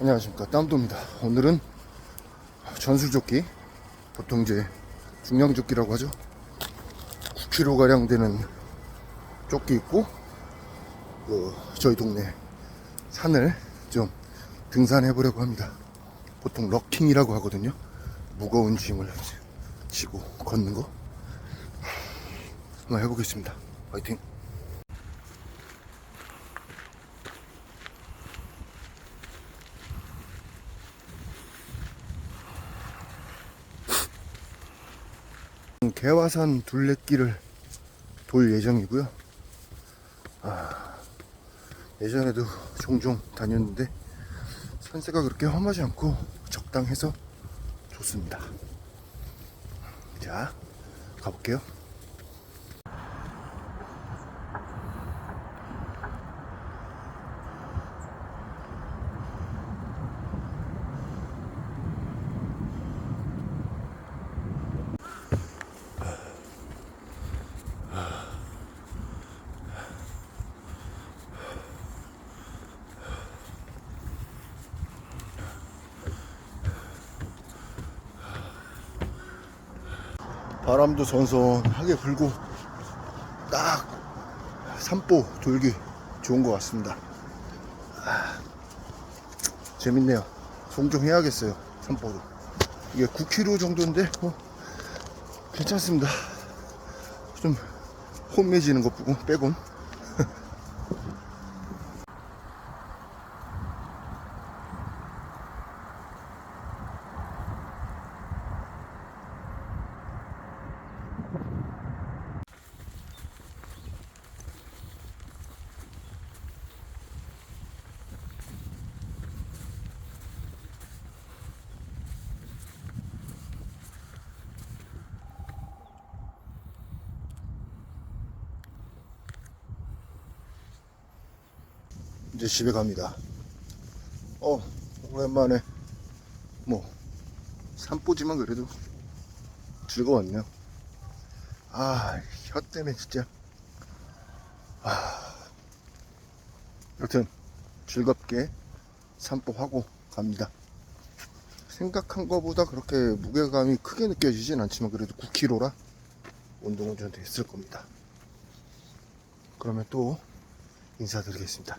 안녕하십니까. 땀도입니다. 오늘은 전술조끼 보통 이제 중량조끼라고 하죠? 9kg 가량 되는 조끼 있고 그 저희 동네 산을 좀 등산해 보려고 합니다. 보통 럭킹이라고 하거든요. 무거운 짐을 지고 걷는 거. 한번 해보겠습니다. 화이팅 개화산 둘레길을 돌 예정이고요. 아, 예전에도 종종 다녔는데 산세가 그렇게 험하지 않고 적당해서 좋습니다. 자, 가볼게요. 바람도 선선하게 불고 딱 산보 돌기 좋은 것 같습니다. 아, 재밌네요. 종종 해야겠어요. 산보도. 이게 9km 정도인데 뭐 괜찮습니다. 좀 홈매지는 것 빼곤. 이제 집에 갑니다. 어, 오랜만에 뭐 산보지만 그래도 즐거웠네요. 아, 혀 때문에 진짜. 아, 여튼 즐겁게 산보하고 갑니다. 생각한 것보다 그렇게 무게감이 크게 느껴지진 않지만 그래도 9kg라 운동은 좀 됐을 겁니다. 그러면 또 인사드리겠습니다.